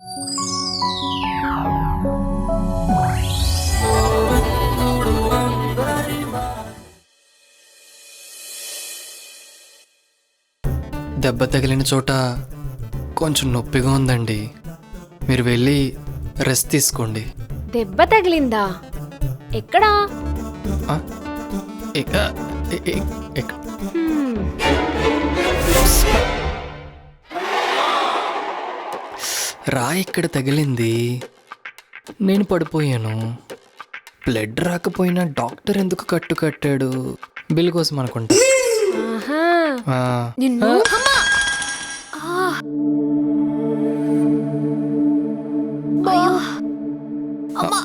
దెబ్బ తగిలిన చోట కొంచెం నొప్పిగా ఉందండి. మీరు వెళ్ళి రెస్ట్ తీసుకోండి. దెబ్బ తగిలిందా? ఎక్కడా? ఆ? ఇక ఇ- ఇ- ఇక- హ్మ్, రాయి ఇక్కడ తగిలింది. నేను పడిపోయాను. బ్లడ్ రాకపోయినా డాక్టర్ ఎందుకు కట్టు కట్టాడు? బిల్ కోసం అనుకుంటా. నిన్ను?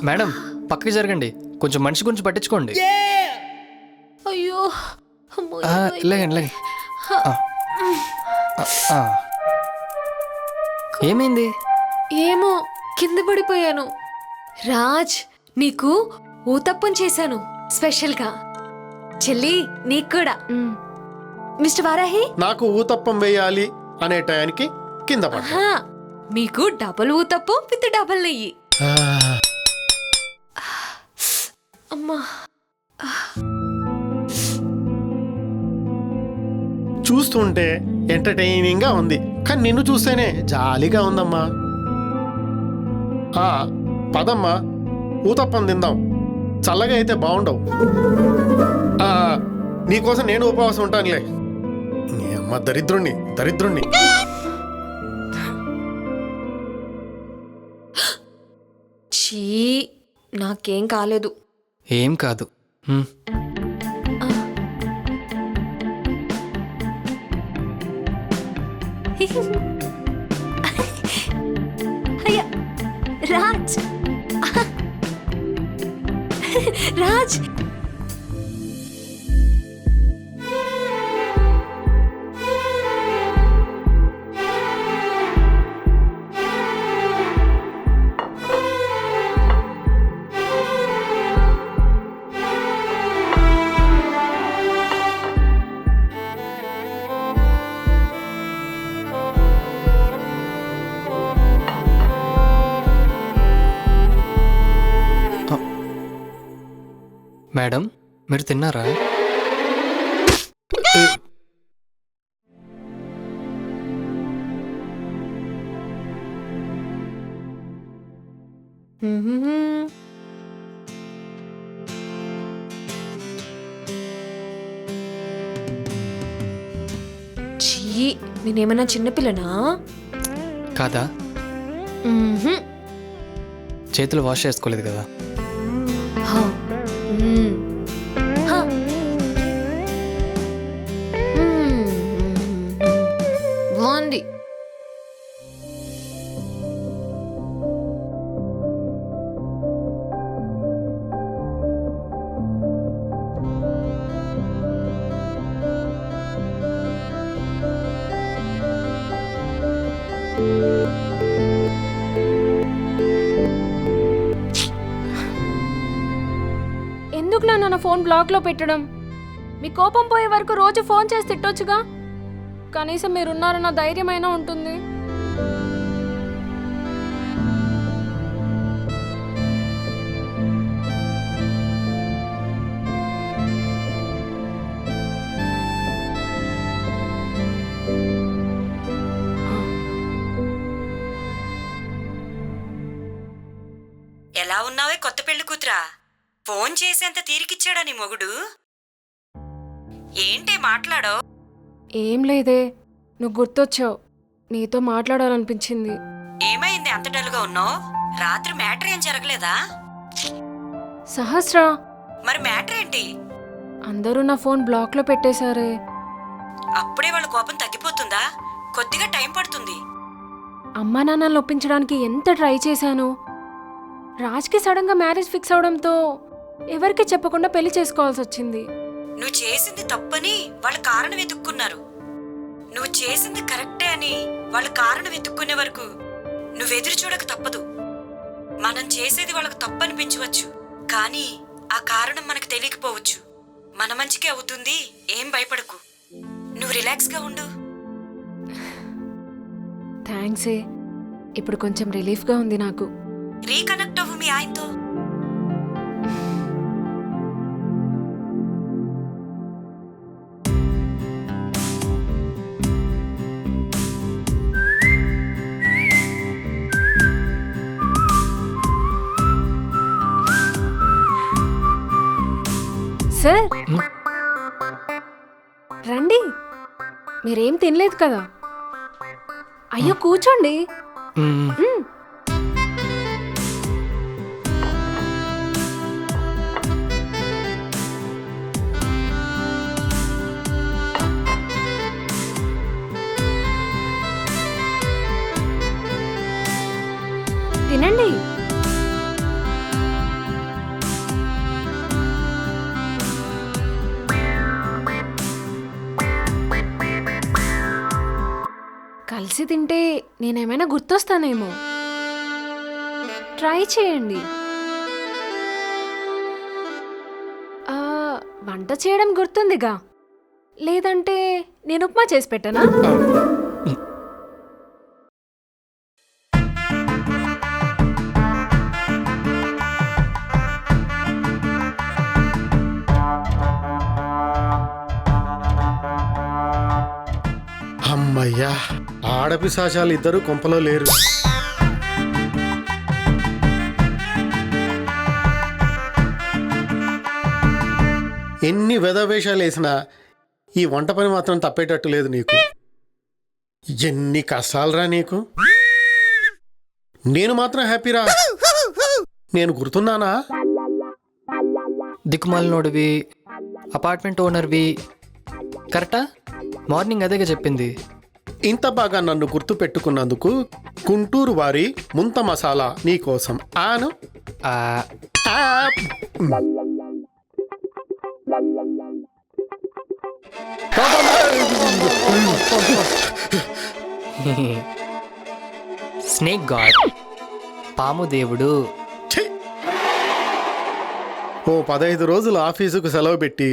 మేడం పక్కకి జరగండి. కొంచెం మనిషి గురించి పట్టించుకోండి. అయ్యో! అమ్మో, ఆ, ఏమైంది? ఏమో కింద పడిపోయాను. రాజ్ నీకు ఊతప్పం చేశాను స్పెషల్గా. చెల్లి నీకు కూడా. మిస్టర్ వారాహి? నాకు ఊతప్పం వేయాలి అనే టయానికి కింద పడ్డా. ఆహా, మీకు డబల్ ఊతప్పం విత్ డబల్ నెయ్యి. అమ్మా. చూస్తుంటే ఎంటర్టైనింగ్గా ఉంది. కానీ నిన్ను చూస్తేనే జాలీగా ఉందమ్మా. ఆ, పదమ్మా. ఊతప్పం తిందాం. చల్లగా అయితే బాగుండవు ఆ, నీకోసం నేను ఉపవాసం ఉంటానులే. నీ అమ్మ దరిద్రుణ్ణి దరిద్రుణ్ణి. చీ నాకేం కాలేదు. ఏం కాదు. హ్మ్. అయ్యా రాజ్ మేడం మీరు తిన్నారా చీ నేనేమన్నా చిన్నపిల్లనా కాదా. చేతులు వాష్ చేసుకోలేదు కదా. మ్మ్. తన ఫోన్ బ్లాక్లో పెట్టడం. మీ కోపం పోయే వరకు రోజు ఫోన్ చేసి తిట్టొచ్చుగా? కనీసం మీరున్నారన్న ధైర్యమైనా ఉంటుంది. ఎలా ఉన్నావే కొత్త పెళ్ళి కూతురా? ఫోన్ చేసేంత తీరికిచ్చాడా నీ మొగుడు? ఏంటే మాట్లాడో ఏం లేదే నువ్వు గుర్తొచ్చావు. నీతో మాట్లాడాలనిపించింది. ఏమైంది? అంత డల్గా ఉన్నావు? రాత్రి మ్యాటర్ ఏం జరగలేదా? సహస్ర! మరి మ్యాటర్ ఏంటి? అందరూ నా ఫోన్ బ్లాక్లో పెట్టేశారే. అప్పుడే వాళ్ళ కోపం తగ్గిపోతుందా? కొద్దిగా టైం పడుతుంది. అమ్మా నాన్నలు ఒప్పించడానికి ఎంత ట్రై చేశాను? రాజ్కి సడన్గా మ్యారేజ్ ఫిక్స్ అవడంతో ఎవరికి చెప్పకుండా పెళ్ళి చేసుకోవాల్సి వచ్చింది. నువ్వు చేసింది తప్పని వాళ్ళ కారణం వెతుక్కున్నారు. నువ్వు చేసింది కరెక్టే అని వాళ్ళ కారణం వెతుక్కునే వరకు నువ్వెదురు చూడక తప్పదు. మనం చేసేది వాళ్ళకు తప్పనిపించవచ్చు. కానీ ఆ కారణం మనకు తెలియకపోవచ్చు. మన మంచికే అవుతుంది ఏం భయపడకు. నువ్వు రిలాక్స్గా ఉండు. థ్యాంక్సే ఇప్పుడు కొంచెం రిలీఫ్గా ఉంది నాకు. రీకనెక్ట్ అవ్వు మీ ఆయనతో. సార్. రండి. మీరేం తినలేదు కదా? అయ్యో కూర్చోండి. మ్మ్. తినండి. కలిసి తింటే నేనేమైనా గుర్తొస్తానేమో. ట్రై చేయండి. వంట చేయడం గుర్తుందిగా. లేదంటే నేను ఉప్మా చేసి పెట్టనా? ఆడపిశాచాలు ఇద్దరు కొంపలో లేరు. ఎన్ని వెధవేషాలు వేసినా ఈ వంట పని మాత్రం తప్పేటట్టు లేదు నీకు. ఎన్ని కష్టాలరా నీకు. నేను మాత్రం హ్యాపీరా. నేను గుర్తున్నానా? దిక్కుమాలినోడివి అపార్ట్మెంట్ ఓనర్వి. కరెక్టా? మార్నింగ్ అదేగా చెప్పింది. ఇంత బాగా నన్ను గుర్తు పెట్టుకున్నందుకు గుంటూరు వారి ముంత మసాలా నీకోసం ఆను. Snake god. పాము దేవుడు! ఓ పదహైదు రోజులు ఆఫీసుకు సెలవు పెట్టి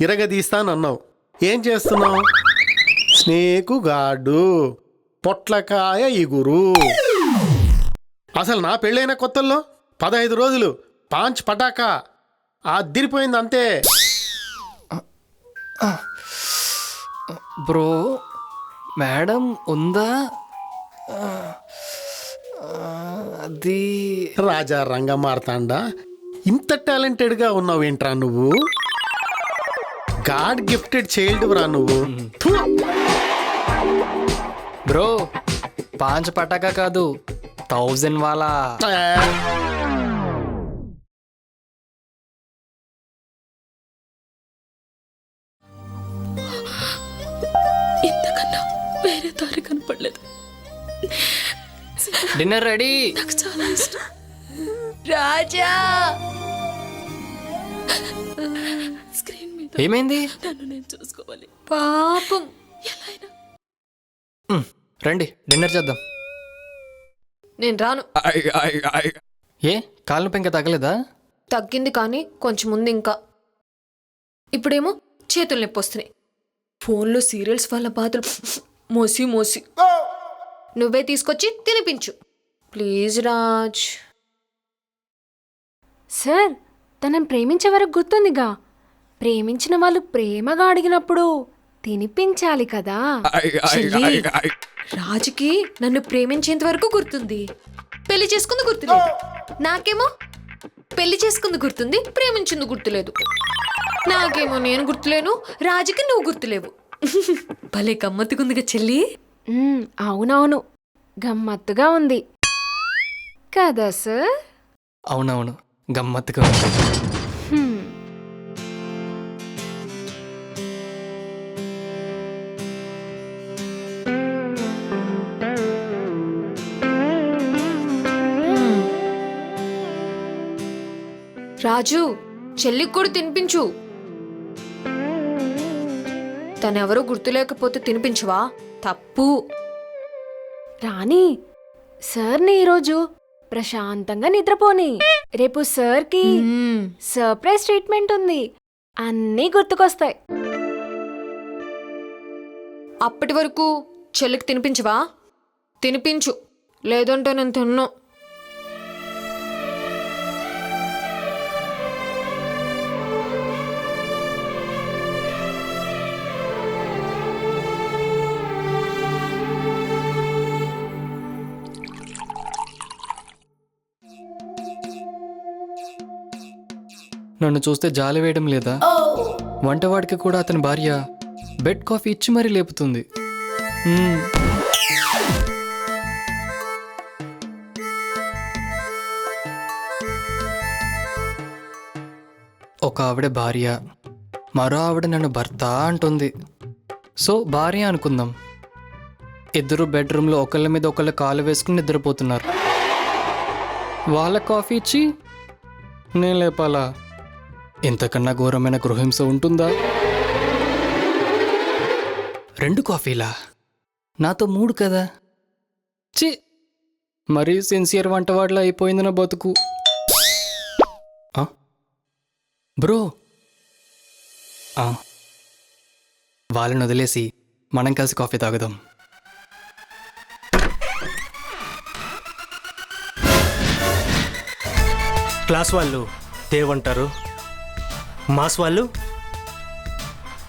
ఇరగదీస్తానన్నావు. ఏం చేస్తున్నావు? స్నేకు గాడు పొట్లకాయ ఇగురు. అసలు నా పెళ్ళైన కొత్తల్లో పదహైదు రోజులు పాంచ్ పటాకా. అదిరిపోయింది అంతే. బ్రో మేడం ఉందా? అది రాజా రంగమార్తాండా ఇంత టాలెంటెడ్గా ఉన్నావు ఏంట్రా నువ్వు? గాడ్ గిఫ్టెడ్ చైల్డ్ రా నువ్వు! బ్రో పాంచ్ పటాకా కాదు థౌజండ్ వాలా. ఇంతకన్నా వేరే దారి కనపడలేదు. డిన్నర్ రెడీ నాకు చాలా ఇష్టం. రాజా! స్క్రీన్ మీద ఏమైంది? నన్ను నేను చూసుకోవాలి. పాపం. ఎలా అయినా రండి డిన్నర్ చేద్దాం. నేను రాను. ఏ నొప్పి ఇంకా తగ్గలేదా? తగ్గింది కానీ కొంచెం ఉంది ఇంకా. ఇప్పుడేమో చేతులు నొప్పి వస్తున్నాయి. ఫోన్లో సీరియల్స్ వల్ల బాధలు. మోసి మోసి. నువ్వే తీసుకొచ్చి తినిపించు. ప్లీజ్ రాజ్. సార్ తనని ప్రేమించే వరకు గుర్తుందిగా. ప్రేమించిన వాళ్ళు ప్రేమగా అడిగినప్పుడు తినిపించాలి కదా. చెల్లి రాజుకి నన్ను ప్రేమించేంత వరకు గుర్తుంది. పెళ్ళి చేసుకుంది గుర్తులేదు. నాకేమో పెళ్ళి చేసుకుంది గుర్తుంది ప్రేమించింది గుర్తులేదు. నాకేమో నేను గుర్తులేను రాజుకి నువ్వు గుర్తులేవు. భలే గమ్మత్తుకుందిగా చెల్లి. అవునవును. గమ్మత్తుగా ఉంది. కదా సార్? అవునవును. గమ్మత్తుగా ఉంది. రాజు చెల్లికి కూడా తినిపించు. తనెవరో గుర్తులేకపోతే తినిపించవా? తప్పు. రాణి సార్ని ఈరోజు ప్రశాంతంగా నిద్రపోని. రేపు సార్కి. సర్ప్రైజ్ ట్రీట్మెంట్ ఉంది. అన్నీ గుర్తుకొస్తాయి. అప్పటి వరకు చెల్లికి తినిపించవా? తినిపించు. లేదంటే నేను తిన్నా. నన్ను చూస్తే జాలి వేయడం లేదా? వంటవాడికి కూడా అతని భార్య బెడ్ కాఫీ ఇచ్చి మరీ లేపుతుంది. ఒక ఆవిడ భార్య మరో ఆవిడ నన్ను భర్త అంటుంది. సో భార్య అనుకుందాం. ఇద్దరు బెడ్రూమ్లో ఒకళ్ళ మీద ఒకళ్ళ కాలు వేసుకుని నిద్రపోతున్నారు. వాళ్ళ కాఫీ ఇచ్చి నేను లేపాలా? ఇంతకన్నా ఘోరమైన గృహింస ఉంటుందా? రెండు కాఫీలా? నాతో మూడు కదా? చి మరీ సిన్సియర్ వంటవాడిలా అయిపోయింది నా బతుకు. ఆ? బ్రో! ఆ. వాళ్ళని వదిలేసి మనం కలిసి కాఫీ తాగుదాం. క్లాస్ వాళ్ళు దేవ్ అంటారు మాస్ వాళ్ళు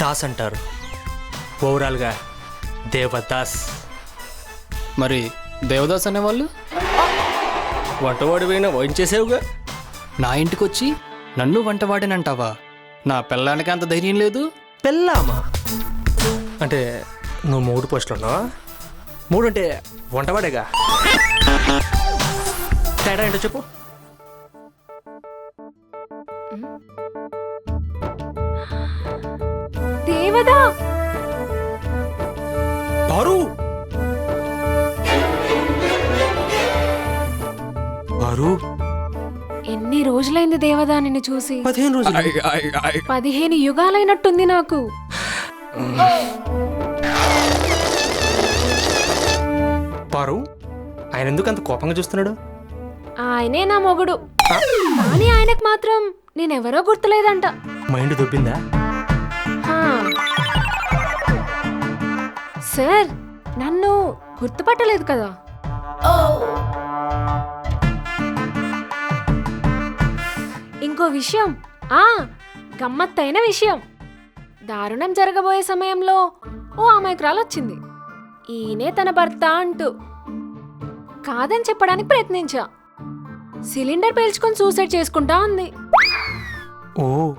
దాస్ అంటారు. ఓవరాల్గా దేవదాస్. మరి దేవదాస్ అనేవాళ్ళు? వంటవాడు పోయినా చేసావుగా? నా ఇంటికి వచ్చి నన్ను వంటవాడినంటావా నా పిల్లానికి అంత ధైర్యం లేదు? పెళ్ళామా? అంటే నువ్వు మూడు పోస్టులు ఉన్నావా? మూడు అంటే వంటవాడేగా తేడా ఏంటో చెప్పు. దేవదా పారు! పారు! ఎన్ని రోజులైంది దేవదా నిన్ను చూసి? పదిహేను రోజులు. పదిహేను యుగాలైనట్టుంది నాకు. పారు ఆయన ఎందుకు అంత కోపంగా చూస్తున్నాడు? ఆయనే నా మొగుడు. కానీ ఆయనకు మాత్రం నేనెవరో గుర్తులేదంట. మైండ్ దొబ్బిందా? హా. సార్ నన్ను గుర్తుపట్టలేదు కదా. ఇంకో విషయం ఆ గమ్మత్తైన విషయం. దారుణం జరగబోయే సమయంలో ఓ అమాయకురాలు వచ్చింది ఈయనే తన భర్త అంటూ. కాదని చెప్పడానికి ప్రయత్నించా. సిలిండర్ పేల్చుకొని సూసైడ్ చేసుకుంటా ఉంది. ఓ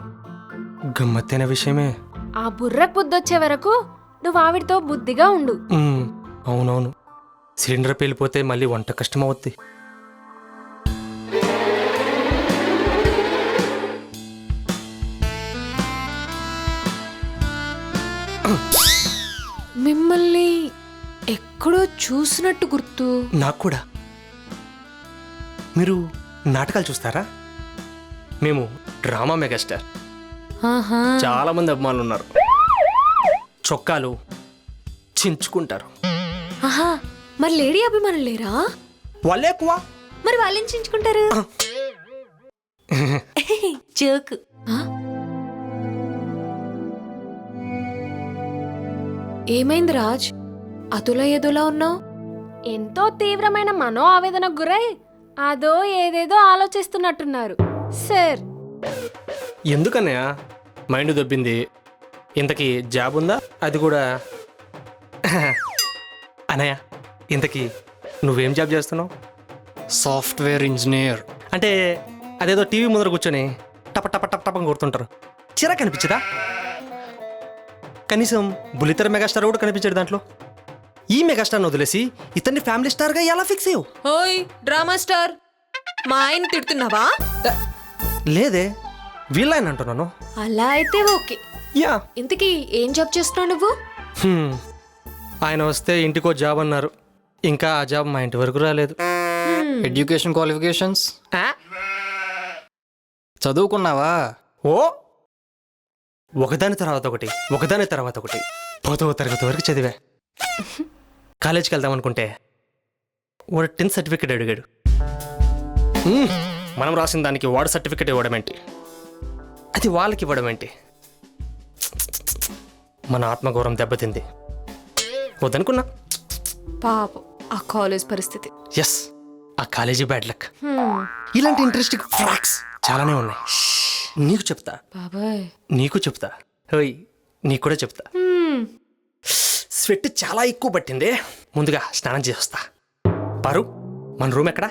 గమ్మత్తైన విషయమే. ఆ బుర్రకు బుద్ధొచ్చే వరకు నువ్వు ఆవిడతో బుద్ధిగా ఉండు. అవునవును. సిలిండర్ పేలిపోతే మళ్ళీ వంట కష్టం అవుద్ది మిమ్మల్ని ఎక్కడో చూసినట్టు గుర్తు. నాకు కూడా. మీరు నాటకాలు చూస్తారా? మేము డ్రామా మెగాస్టార్. చాలా మంది అభిమానులు ఉన్నారు. చొక్కాలు చించుకుంటారు. ఆహా మరి లేడీ అభిమానులు లేరా? వాళ్ళే ఎక్కువ. మరి వాళ్ళేం చించుకుంటారు? జోక్. ఏమైంది రాజ్? అతులా ఏదోలా ఉన్నావు? ఎంతో తీవ్రమైన మనో ఆవేదనకు గురై అదో ఏదేదో ఆలోచిస్తున్నట్టున్నారు సార్. ఎందుకన్నయ్య? మైండ్ దొబ్బింది. ఇంతకీ జాబ్ ఉందా? అది కూడా అన్నయ్య ఇంతకీ నువ్వేం జాబ్ చేస్తున్నావు? Software engineer. అంటే అదేదో టీవీ ముందర కూర్చొని టప టప టప టప కొడుతుంటారు. చిరా కనిపించదా? కనీసం బుల్లితెర మెగాస్టార్ కూడా కనిపించాడు దాంట్లో. ఈ మెగాస్టార్ని వదిలేసి ఇతన్ని ఫ్యామిలీ స్టార్గా ఎలా ఫిక్స్ అయ్యావు? ఓయ్ డ్రామా స్టార్. మా ఆయన తిడుతున్నావా? లేదే వీళ్ళని అంటున్నాను. అలా అయితే ఓకే. యా. ఇంతకీ ఏం జాబ్ చేస్తున్నావు నువ్వు? హ్మ్. ఆయన వస్తే ఇంటికో జాబ్ అన్నారు. ఇంకా ఆ జాబ్ మా ఇంటి వరకు రాలేదు. ఎడ్యుకేషన్ క్వాలిఫికేషన్స్ ఆ? చదువుకున్నావా? ఓ! ఒకదాని తర్వాత ఒకటి ఒకదాని తర్వాత ఒకటి. పదవ తరగతి వరకు చదివా. కాలేజీకి వెళ్దాం అనుకుంటే వాడు టెన్త్ సర్టిఫికేట్ అడిగాడు. మ్మ్. మనం రాసిన దానికి వాడు సర్టిఫికేట్ ఇవ్వడం ఏంటి? అది వాళ్ళకి ఇవ్వడం ఏంటి? మన ఆత్మగౌరవం దెబ్బతింది. వద్దనుకున్నా? పాపం ఆ కాలేజ్ పరిస్థితి. ఎస్ ఆ కాలేజీ బ్యాడ్ లక్. ఇలాంటి ఇంట్రెస్టింగ్ ఫ్రాక్స్ చాలానే ఉన్నాయి. నీకు చెప్తా. బాబాయ్. నీకు చెప్తా. హోయ్ నీకు కూడా చెప్తా. స్వెట్ చాలా ఎక్కువ పట్టింది. ముందుగా స్నానం చేసి వస్తా. పారు మన రూమ్ ఎక్కడా?